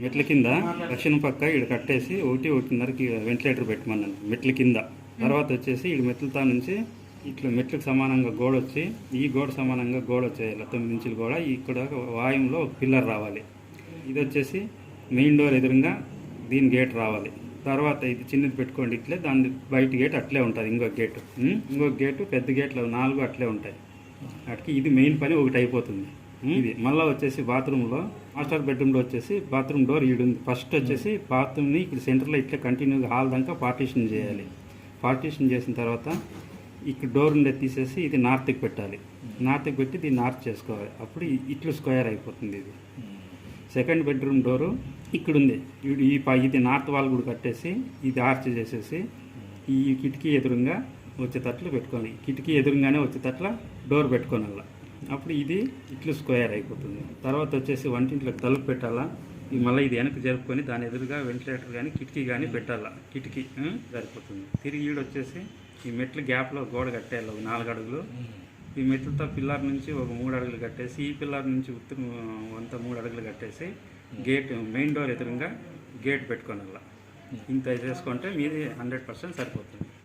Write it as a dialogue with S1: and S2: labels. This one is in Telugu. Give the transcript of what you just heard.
S1: మెట్ల కింద దక్షిణ పక్క ఇక్కడ కట్టేసి ఒకటి ఒకటిన్నరకి వెంటిలేటర్ పెట్టమన్నాను మెట్ల కింద. తర్వాత వచ్చేసి ఇక్కడ మెట్లతో నుంచి ఇట్లా మెట్లకు సమానంగా గోడ వచ్చి ఈ గోడ సమానంగా గోడ వచ్చేయాలి. తొమ్మిది ఇంచుల గోడ ఇక్కడ వాయుంలో ఒక పిల్లర్ రావాలి. ఇది వచ్చేసి మెయిన్ డోర్ ఎదురుగా దీని గేట్ రావాలి. తర్వాత ఇది చిన్నది పెట్టుకోండి ఇట్లే దాని బయట గేట్ అట్లే ఉంటుంది ఇంకొక గేటు. ఇంకొక గేటు పెద్ద గేట్లు నాలుగు అట్లే ఉంటాయి. వాటికి ఇది మెయిన్ పని ఒకటి అయిపోతుంది. ఇది. మళ్ళీ వచ్చేసి బాత్రూంలో మాస్టర్ బెడ్రూమ్లో వచ్చేసి బాత్రూమ్ డోర్ ఈడుంది ఫస్ట్ వచ్చేసి బాత్రూమ్ని ఇక్కడ సెంటర్లో ఇట్లా కంటిన్యూగా హాల్ దాకా పార్టీషన్ చేయాలి. పార్టీషన్ చేసిన తర్వాత ఇక్కడ డోర్ ఉండే తీసేసి ఇది నార్త్కి పెట్టాలి. నార్త్కి పెట్టి దీన్ని నార్త్ చేసుకోవాలి. అప్పుడు ఇట్లు స్క్వేర్ అయిపోతుంది ఇది. సెకండ్ బెడ్రూమ్ డోరు ఇక్కడ ఉంది. ఇది ఈ ప- ఇది నార్త్ వాల్ కూడా కట్టేసి ఇది ఆర్చ్ చేసేసి ఈ కిటికీ ఎదురుగా వచ్చేటట్లు పెట్టుకోవాలి కిటికీ ఎదురుగానే వచ్చేటట్ల డోర్ పెట్టుకోనాల అప్పుడు ఇది ఇట్లు స్క్వేర్ అయిపోతుంది. తర్వాత వచ్చేసి వంటింట్లోకి తలుపు పెట్టాలా? ఈ మళ్ళీ ఇది వెనక్కి జరుపుకొని దాని ఎదురుగా వెంటిలేటర్ కానీ కిటికీ కానీ పెట్టాలా? కిటికీ సరిపోతుంది. తిరిగి ఈడ వచ్చేసి ఈ మెట్లు గ్యాప్లో గోడ కట్టేయాలి ఒక నాలుగు అడుగులు. ఈ మెట్లతో పిల్లర్ నుంచి ఒక మూడు అడుగులు కట్టేసి ఈ పిల్లర్ నుంచి ఉత్తరం అంతా మూడు అడుగులు కట్టేసి గేట్ మెయిన్ డోర్ ఎదురుగా గేట్ పెట్టుకోనాల. ఇంత చేసుకుంటే మీది హండ్రెడ్ పర్సెంట్ సరిపోతుంది.